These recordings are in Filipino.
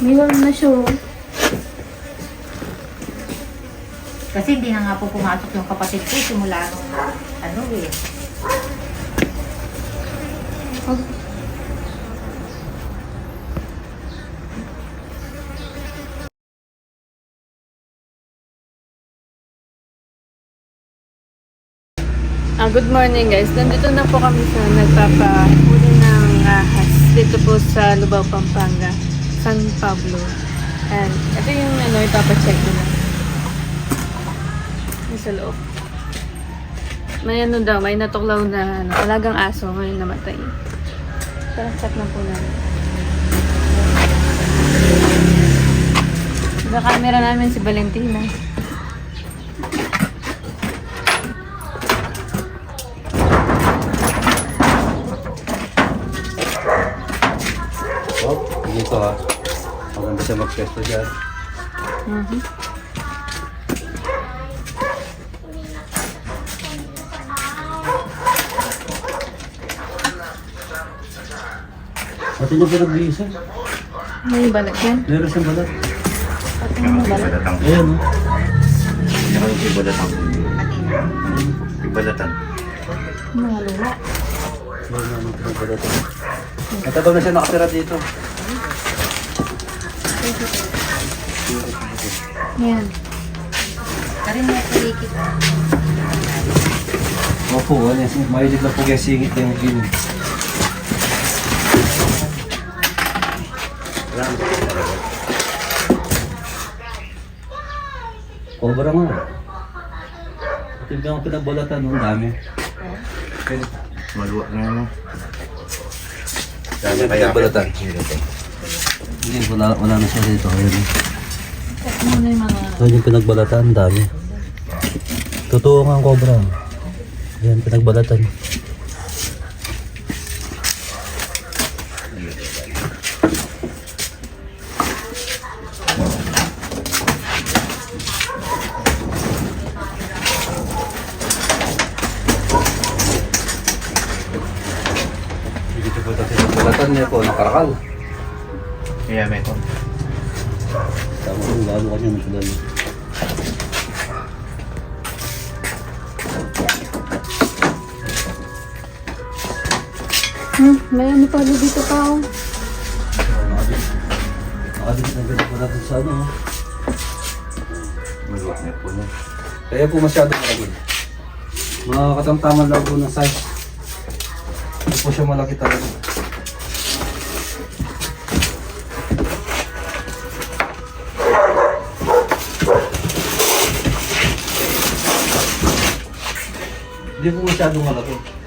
Mayroon na siya. oh. Kasi hindi na nga po pumasok yung kapatid ko simula nung ano eh. Oh. Ah, good morning guys. Nandito na po kami sa nagpapahuli ng ahas. Dito po sa Lubao, Pampanga. San Pablo. And ito yung ano, ipapacheck ko na. Yung sa loob. May ano daw, may natuklaw na ano, talagang aso ngayon namatay. Tara, check na po namin. Sa camera namin si Valentina. Oh, dito ha. Maganda siya mag-pesto dyan. Mhm. Pati niya pinag-iisa. May balik yan. Meron siyang balat. Pati mo balik. Ayan oh. Saka yung ibadatang. Ibadatang. Mga luma. Meron naman pinag-balat. Matagal na siya nakatira dito. Yan. Karin mo kulikit. Opo, ano yan. Mahilig na po kaya singit yung gini. Cobra nga. Yung mga pinagbalatan, ang dami. Maluwa na ano. Dami kaya- pinagbalatan. Hindi, wala, wala na siya dito. Ayan. Ayan yung pinagbalatan, dami. Totoo nga ang cobra. Ayan, pinagbalatan. Hmm, may ano pa dito pa oh. Nakadikit na ganito pala sa ano. oh. Maluwa na po na. Kaya po masyado malaki. Mga katamtaman lang po ng size. Hindi po siya malaki talaga. Hindi po masyadong malaki.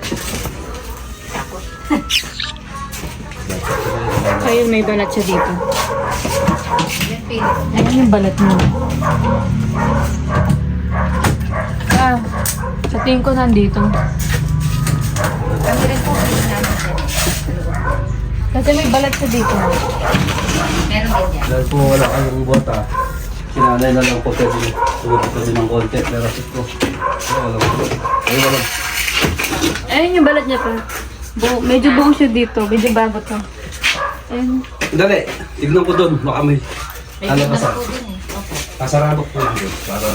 Ayun, may balat siya dito. Ayun yung balat mo. Ah, sa tingin ko nandito. Kami rin po. Kasi may balat siya dito. Meron din yan. Dahil po wala kayong bota, sinanay na lang po pwede tulog po din ng konti. Pero sit ko, wala wala. Ay, wala. Ayun yung balat niya pa. Bu medyo buong siya dito. Medyo bago to. Ayun. Dali, tignan ko doon, baka may eh. Opo. kasarado po yun. Para...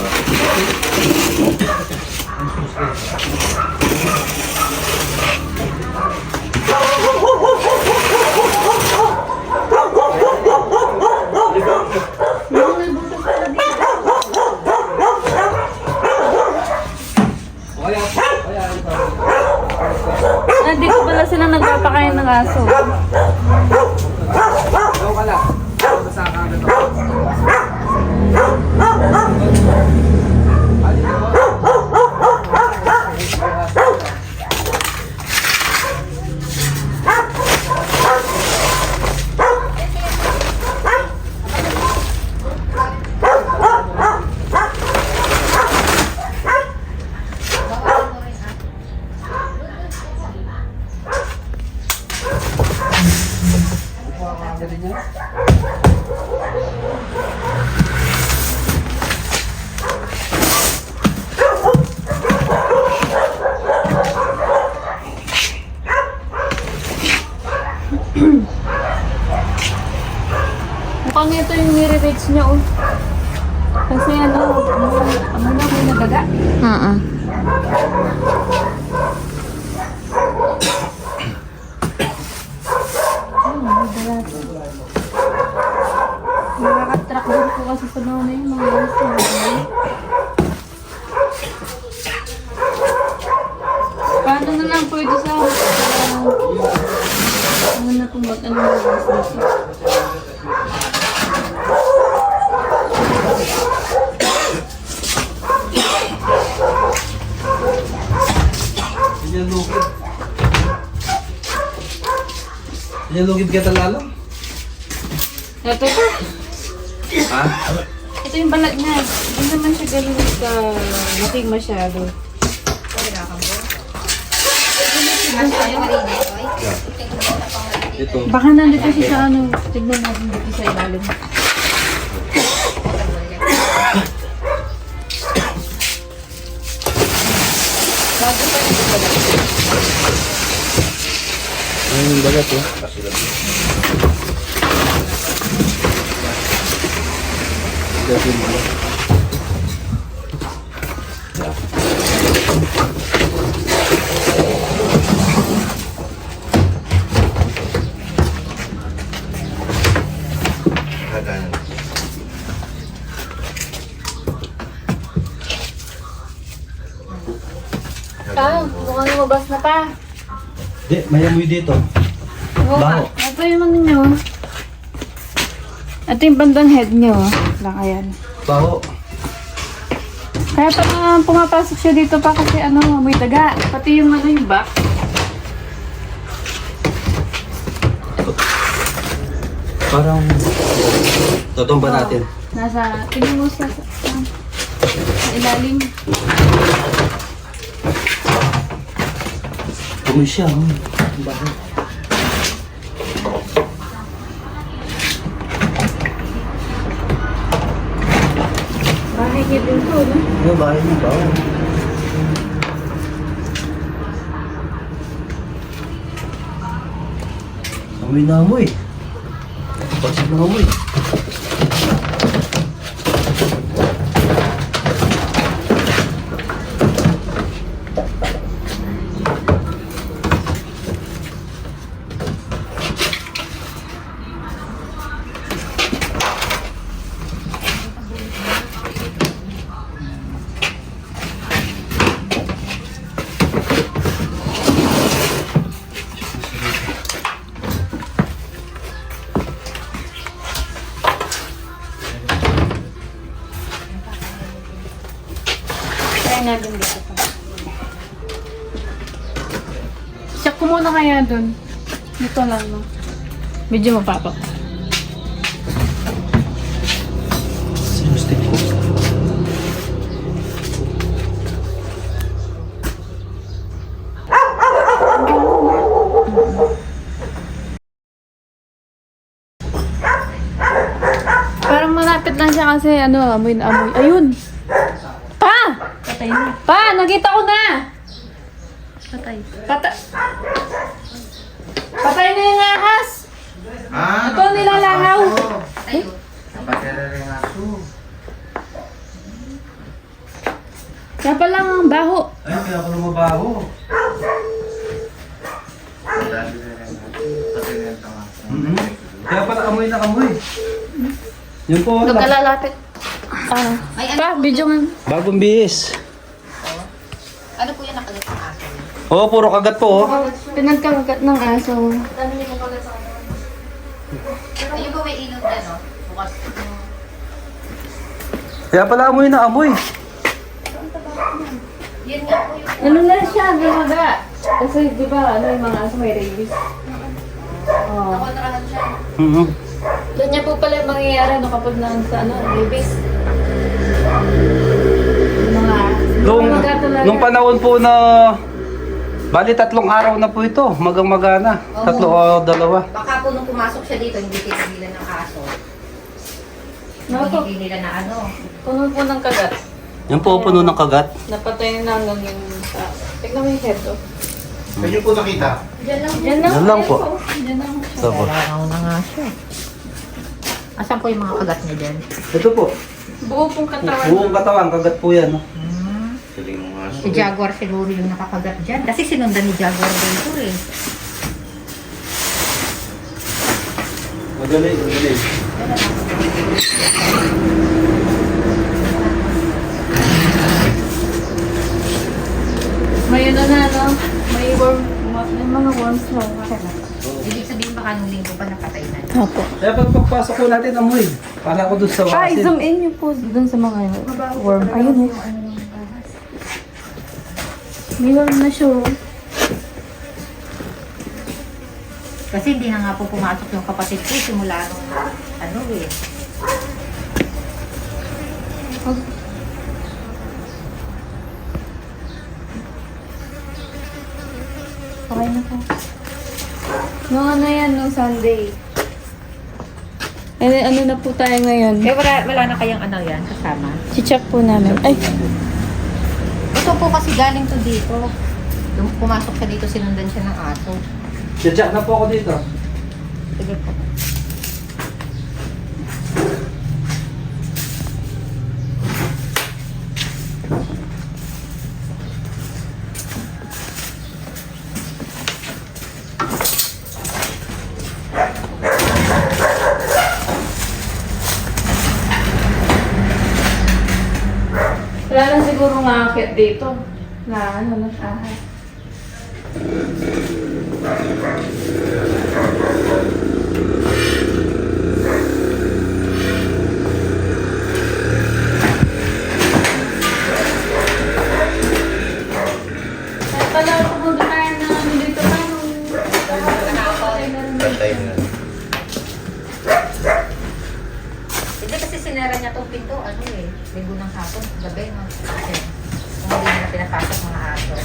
Kaya, kaya, ito. Nandito pala sila nagpapakain ng aso. Ikaw ka lang. Masaka ka Sabi niya. Mukhang ito yung nire-reach niya oh. Kasi ano, ano na may nagaga. Oo. Uh -uh. Mga na yung mga gusto. Paano na lang pwede sa uh, ano na kung mag ano na lang dito. Yan lugid. Yan lugid ka talalang. Ito pa. Ha? Ito yung balat niya. Hindi naman siya ganun ka laki masyado. Ito. Baka nandito siya sa ano. Tignan natin dito sa ilalim. Bago pa yung balat. Ayun yung bagat eh. Ito yung bagat. Haganan. Ah, mukhang lumabas na pa. Di, may amoy dito. Baho. ka. Ito yung ano nyo. Ito yung bandang head nyo. Laka yan. Baho. Kaya pa nga pumapasok siya dito pa kasi ano, may daga. Pati yung ano yung back. Parang... Totomba natin. Nasa, tingin mo sa, sa, sa ilalim. Amoy siya. oh. Baho. Bahay niya din to, no? Ano bahay niya baho? Amoy na amoy. Pasok na amoy. Medyo mapapa. Sino stick ko? Parang malapit lang siya kasi ano, amoy na amoy. Ayun! Pa! Patay na. Pa! Nakita ko na! Patay. Patay. Patay na yung ahas! Ah, Ito nilalangaw. Napatira rin aso. Kaya pa lang ang baho. Ay, kaya pala mabaho. Dali rin aso. Pati rin ang tanga. Mhm. Kaya pala amoy na amoy. Yun po. Huwag kalalapit. Ano? Pa, video nga. Bagong bihis. Ano po yung nakagat ng aso? Oo, puro kagat po. Oh. Pinagkakagat ng aso. Ayun po may ilog na, no? Bukas. Kaya pala amoy na amoy. Ano na siya, lumaga. Kasi di ba, ano yung mga aso may rabies. Oh. kontrahan siya. Mhm. Ganyan po pala yung mangyayari no, kapag na sa ano, rabies. Yung Mga, Nung, talaga. nung panahon po na Bali, tatlong araw na po ito. Magang magana. Oo. Tatlo o dalawa. Baka po nung pumasok siya dito, hindi tinigilan ng aso. Naku, Hindi nila na ano. puno po ng kagat. Yan po, puno ng kagat. Napatay na hanggang yung sa... Tignan mo yung head, oh. Saan niyo po nakita? Diyan lang. Diyan lang, Diyan lang po. Diyan lang siya. Ito po. Nalakaw na nga siya. Asan po yung mga kagat niya dyan? Ito po. Buo pong katawan. Buong katawan, kagat po yan. No? Hmm. Nga. Si Jaguar siguro yung nakakagat dyan. Kasi sinundan ni Jaguar dito eh. Magaling, magaling. May ano na, no? May worm, ma- may mga worms na. Ibig sabihin baka nung linggo pa napatay na. Opo. Kaya pag pagpasok ko natin, amoy. Para ko dun sa Ay, wasin. zoom in niyo po dun sa mga worm. Ayun eh. May worm na siya. oh. Kasi hindi na nga po pumasok yung kapatid ko simula nung ano eh. Okay na po. Nung ano yan, nung Sunday. Eh, ano na po tayo ngayon? Eh wala, wala na kayang ano yan kasama. Si-check po namin. Ay, Ito po kasi galing to dito. Pumasok siya dito, sinundan siya ng aso. Dadyak na po ako dito. Sige po. Siguro nga akit dito. Na ano, nag-ahas. Kaya pala pumunta tayo na ano dito pa nung Patay na. Hindi kasi sinara niya tong pinto, ano eh. Linggo ng hapon, gabi, no? Kasi kung hindi na pinapasok mga aso.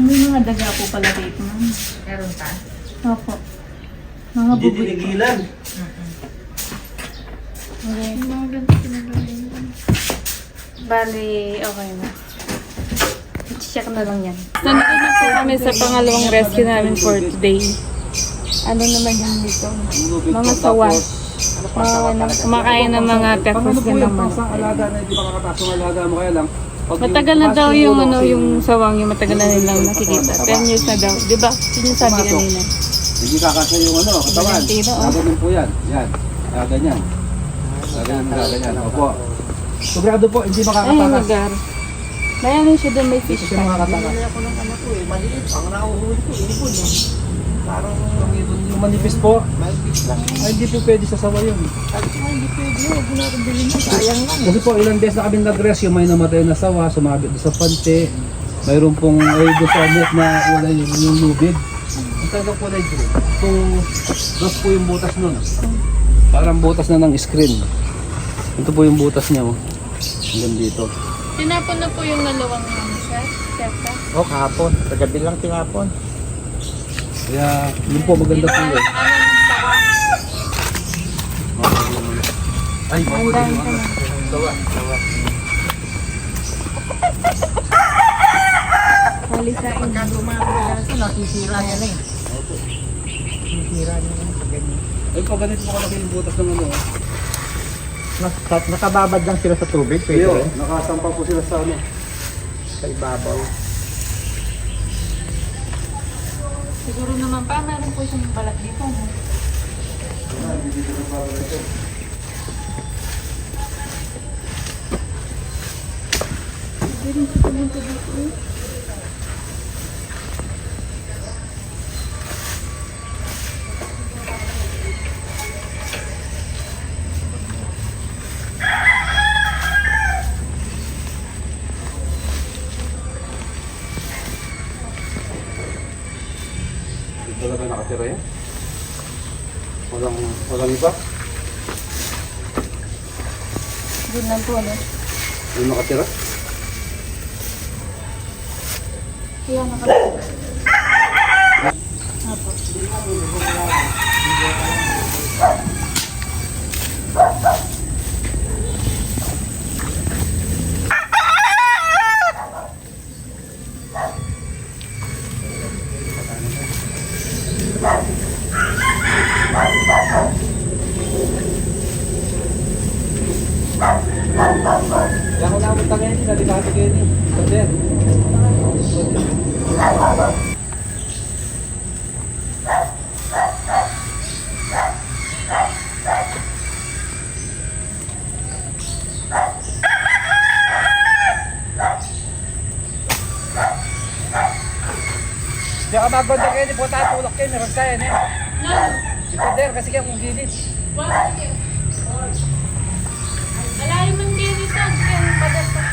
May mga daga po pala dito, ma'am. Meron pa? Opo. Mga Hindi bubig po. tinigilan. Mm-mm. Okay. Mga ganito pinagaling. Bali, okay na. I-check na lang yan. Nandito na po kami sa pangalawang rescue namin for today. Ano naman yan dito? Mga sawa. Mga ano, kumakain ng mga ano din yung naman. alaga na hindi makakatasong alaga mo kaya lang. pag Matagal na daw yung ano, yung sawang, yung matagal na nilang nakikita. 10 years na daw. Di ba? Yun yung sabi kanina. Hindi kakasya yung ano, katawan. Oh. Gaganyan po yan. Yan. Gaganyan. Gaganyan, gaganyan. Opo. Sobrado po, hindi Ay, makakatakas. lugar. Bayanin siya doon may fish Hindi pond. makakatakas. ako ng anak ko eh. Maliit. Ang nahuhuli ko, ibon yan. Parang Yung yung manipis po, malipis lang. ay hindi po pwede sa sawa yun. Ko, hindi pwede. Huwag mo natin bilhin mo. Sayang lang. Kasi po ilang beses na kami nag-rescue, may namatay na sawa, sumabit sa pante. Mayroon pong ay doon sa net na wala yung, yung lubid. Ang talagang po na yun. Kung dos po yung butas nun. Parang butas na ng screen. Ito po yung butas niya. Oh. Hanggang dito. Tinapon na po yung nalawang ano, sir. Teta. Oh, kahapon. Kagabi lang tinapon. Kaya yun po maganda po yun. Ay, mahuli Andan yung ka na. Sawa, sawa. Halisain. Pagka gumagawa ito, nasisira niya na eh. Niya na ganyan. Ay, pag ganito po kalaki yung butas ng ano. oh. Nas, nakababad lang sila sa tubig. Pwede Yo, nakasampa po sila sa ano. Sa ibabaw. Siguro naman pa, meron po siyang balat dito. no? Dito talaga nakatira yan. Walang, walang iba. Doon lang po, ano? Yung nakatira. Kaya naka... Apo. Kenny. Pader. Diyan ka maganda kayo, di po tayo tulak kayo, meron tayo na eh. Pader, kasi kaya kung gilid. Malayo man din ito. Kaya padasa.